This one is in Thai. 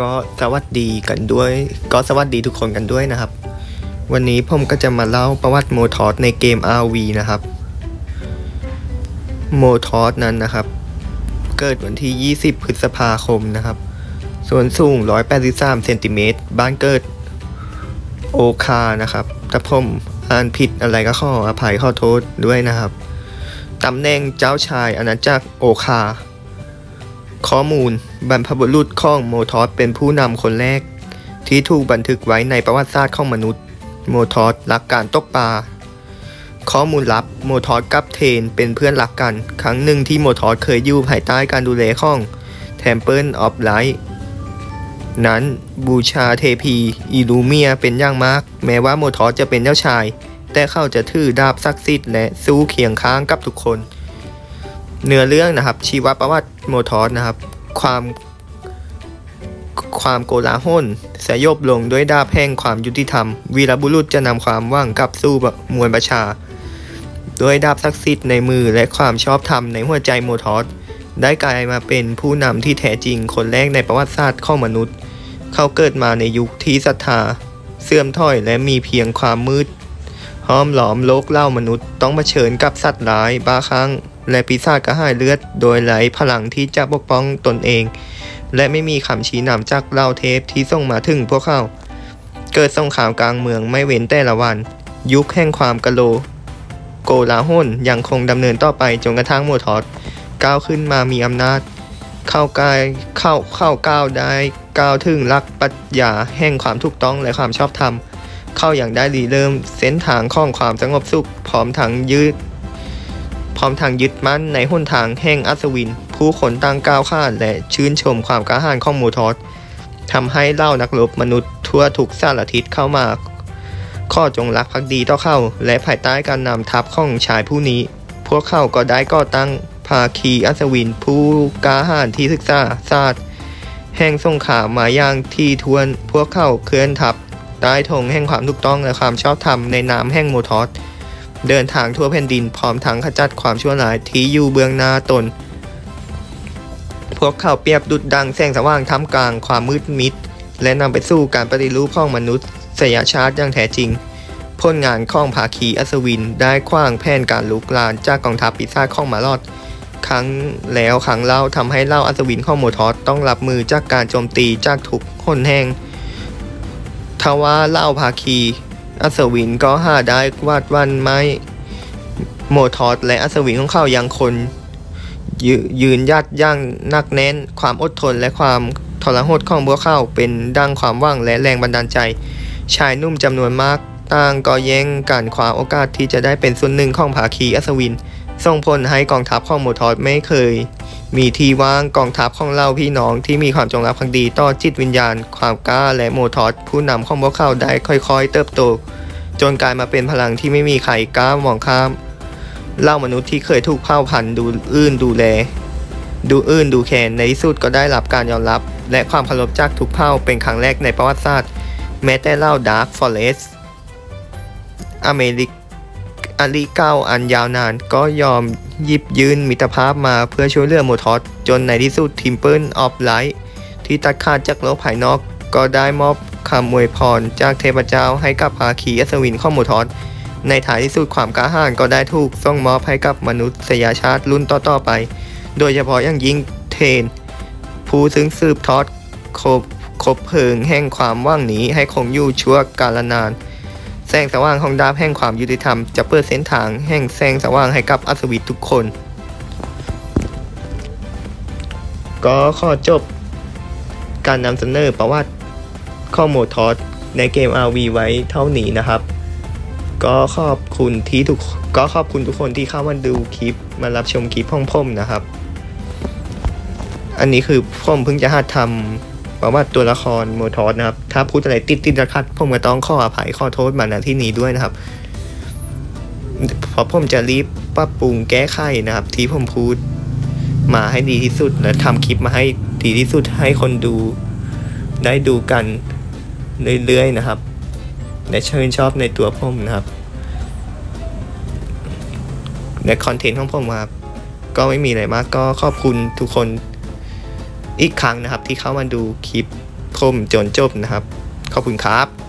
ก็สวัสดีกันด้วย ก็สวัสดีทุกคนกันด้วยนะครับ วันนี้ผมก็จะมาเล่าประวัติโมทอสในเกม RV นะครับ โมทอสนั้นนะครับ เกิดวันที่ 20 พฤษภาคมนะครับ ส่วนสูง 183เซนติเมตรบ้านเกิดโอคานะครับถ้าผมอ่านผิดอะไรก็ขออภัยขอโทษด้วยนะครับตำแหน่งเจ้าชายอาณาจักรโอคา ข้อมูล บรรพบุรุษของโมทอสเป็นผู้นำคนแรก ที่ถูกบันทึกไว้ในประวัติศาสตร์ของมนุษย์ โมทอสรักการตกปลาข้อมูลลับโมทอสกับเทนเป็นเพื่อนรักกัน ครั้งหนึ่งที่โมทอสเคยอยู่ภายใต้การดูแลของเทมเพิลออฟไลท์นั้นบูชาเทพีอิลูเมียเป็นอย่างมาก แม้ว่าโมทอสจะเป็นเจ้าชาย แต่เขาจะถือดาบศักดิ์สิทธิ์และสู้เคียงข้างกับทุกคน เนื้อเรื่องนะครับชีวประวัติโมทอสนะครับ ความ ความโกลาหลสยบลงด้วยดาบแห่งความยุติธรรม วีรบุรุษจะนำความว่างกลับสู่มวลประชา ด้วยดาบศักดิ์สิทธิ์ในมือและความชอบธรรมในหัวใจโมทอสได้กลายมาเป็นผู้นำที่แท้จริงคนแรกในประวัติศาสตร์ของมนุษย์ เขาเกิดมาในยุคที่ศรัทธา เสื่อมถอยและมีเพียงความมืดห้อมหลอมโลกเล่ามนุษย์ต้องเผชิญกับสัตว์ร้ายบ้าคลั่ง และปีศาจกระหายเลือดโดยไร้พลังที่จะปกป้องตนเอง และไม่มีคำชี้นำจากเล่าเทพที่ส่งมาถึงพวกเขา เกิดสงครามกลางเมืองไม่เว้นแต่ละวัน ยุคแห่งความกะโล โกลาหลยังคงดำเนินต่อไปจนกระทั่งโมทอสก้าวขึ้นมามีอำนาจ เข้ากายเข้าเข้าก้าวได้ก้าวถึงหลักปรัชญาแห่งความถูกต้องและความชอบธรรมเข้าอย่างได้รีเริ่มเส้นทางของความสงบสุขพร้อมทางยืด พร้อมทางยึดมั่นในหนทางแห่งอัศวิน ผู้คนตั้งก้าวข้านและชื่นชมความกล้าหาญของโมทอสทำให้เหล่านักรบมนุษย์ทั่วทุกสารทิศเข้ามา ข้อจงรักภักดีต่อเข้า และภายใต้การนำทัพของชายผู้นี้ พวกเขาก็ได้ก่อตั้งภาคีอัศวิน ผู้กล้าหาญที่ศึกษาศาสตร์แห่งสงครามมาย่างที่ทวน พวกเขาเคลื่อนทัพใต้ธงแห่งความถูกต้องและความชอบธรรมในนามแห่งโมทอส เดินทางทั่วแผ่นดินพร้อมทั้งขจัดความชั่วร้ายที่อยู่เบื้องหน้าตน พวกเขาเปรียบดุจดังแสงสว่างท่ามกลางความมืดมิด และนำไปสู่การปฏิรูปของมนุษย์สยชาติอย่างแท้จริงผลงานของภาคีอัศวินได้ขว้างแผนการลุกลานจากกองทัพปีศาจของมารอด ครั้งแล้วครั้งเล่าทำให้เล่าอัศวินของโมทอสต้องรับมือจากการโจมตีจากทุกหนแห่งทว่าเล่าภาคี อัศวินก็หาได้วาดวันไม้โมทอสและอัศวินของเขายังคนยยืนยัดย่างนักแน่น ความอดทนและความทรหดของพวกเขาเป็นดังความว่างและแรงบันดาลใจ ชายนุ่มจำนวนมากต่างก็แย่งการคว้าโอกาสที่จะได้เป็นส่วนหนึ่งของภาคีอัศวิน ส่งผลให้กองทัพของโมทอสไม่เคย มีที่ว่างกองทัพของเราพี่น้องที่มีความจงรักภักดีต่อจิตวิญญาณ ความกล้าและโมทอสผู้นำของพวกเขาได้ค่อยๆ เติบโต จนกลายมาเป็นพลังที่ไม่มีใครกล้ามองข้ามเล่ามนุษย์ที่เคยถูกเผ่าพันธุ์ดูอื่นดูแล ดูอื่นดูแคนในที่สุดก็ได้รับการยอมรับ และความเคารพจากทุกเผ่าเป็นครั้งแรกในประวัติศาสตร์ แม้แต่เล่าดาร์ f ฟอเรสอเมริกอาลีเก้าอันยาวนานก็ยอม หยิบยืนมิตรภาพมาเพื่อช่วยเหลือโมทอสจนในที่สุดทิมเปิลออฟไลท์ที่ตัดขาดจากโลกภายนอก ก็ได้มอบคำอวยพรจากเทพเจ้าให้กับภาคีอัศวินข้องโมทอสในท้ายที่สุดความกล้าหาญก็ได้ถูกส่งมอบให้กับมนุษยชาติรุ่นต่อๆไป โดยเฉพาะอย่างยิ่งเทน ผู้ซึ่งสืบทอดคบคบเพลิงแห่งความว่างนี้ให้คงอยู่ชั่วกาลนาน แสงสว่างของดาบแห่งความยุติธรรมจะเปิดเส้นทางแห่งแสงสว่างให้กับอัศวินทุกคน ก็ขอจบการนำเสนอประวัติข้อมูลทอสในเกม RV ไว้เท่านี้นะครับ ก็ขอบคุณที่ทุกก็ขอบคุณทุกคนที่เข้ามาดูคลิปมารับชมคลิปพ่องพ่มนะครับ อันนี้คือผมเพิ่งจะหัดทำ ประวัติตัวละครโมทอสนะครับ ถ้าพูดอะไรติดติดขัดผมก็ต้องขออภัยขอโทษมาณที่นี้ด้วยนะครับเพราะผมจะรีบปรับปรุงแก้ไขนะครับ ที่ผมพูดมาให้ดีที่สุด และทำคลิปมาให้ดีที่สุดให้คนดู ได้ดูกันเรื่อยๆนะครับ และชื่นชอบในตัวผมนะครับและคอนเทนต์ของผมครับก็ไม่มีอะไรมากก็ขอบคุณทุกคน อีกครั้งนะครับที่เข้ามาดูคลิปคมจนจบนะครับ ขอบคุณครับ